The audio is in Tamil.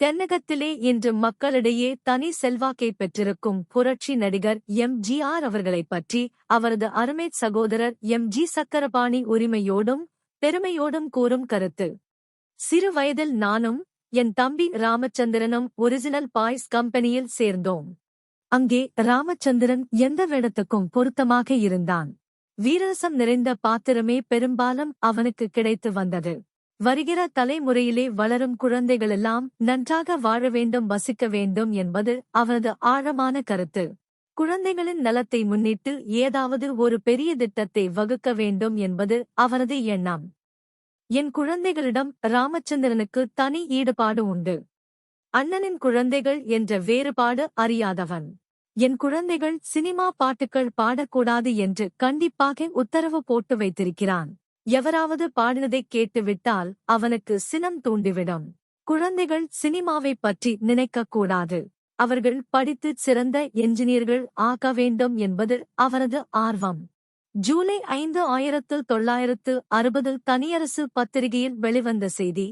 தென்னகத்திலே இன்று மக்களிடையே தனி செல்வாக்கை பெற்றிருக்கும் புரட்சி நடிகர் எம். ஜி. ஆர். அவர்களைப் பற்றி அவரது அருமை சகோதரர் எம். ஜி. சக்கரபாணி உரிமையோடும் பெருமையோடும் கூறும் கருத்து. சிறு வயதில் நானும் என் தம்பி ராமச்சந்திரனும் ஒரிஜினல் பாய்ஸ் கம்பெனியில் சேர்ந்தோம். அங்கே ராமச்சந்திரன் எந்த வேடத்துக்கும் பொருத்தமாக இருந்தான். வீரரசம் நிறைந்த பாத்திரமே பெரும்பாலும் அவனுக்கு கிடைத்து வந்தது. வருகிற தலைமுறையிலே வளரும் குழந்தைகளெல்லாம் நன்றாக வாழ வேண்டும் வசிக்க வேண்டும் என்பது அவரது ஆழமான கருத்து. குழந்தைகளின் நலத்தை முன்னிட்டு ஏதாவது ஒரு பெரிய திட்டத்தை வகுக்க வேண்டும் என்பது அவரது எண்ணம். என் குழந்தைகளிடம் ராமச்சந்திரனுக்கு தனி ஈடுபாடு உண்டு. அண்ணனின் குழந்தைகள் என்ற வேறுபாடு அறியாதவன். என் குழந்தைகள் சினிமா பாட்டுக்கள் பாடக்கூடாது என்று கண்டிப்பாக உத்தரவு போட்டு வைத்திருக்கிறான். எவராவது பாடினதைக் கேட்டுவிட்டால் அவனுக்கு சினம் தூண்டிவிடும். குழந்தைகள் சினிமாவைப் பற்றி நினைக்கக்கூடாது. அவர்கள் படித்துச் சிறந்த என்ஜினியர்கள் ஆக வேண்டும் என்பது அவரது ஆர்வம். ஜூலை ஐந்து ஆயிரத்து தொள்ளாயிரத்து அறுபதில் தனியரசு பத்திரிகையில் வெளிவந்த செய்தி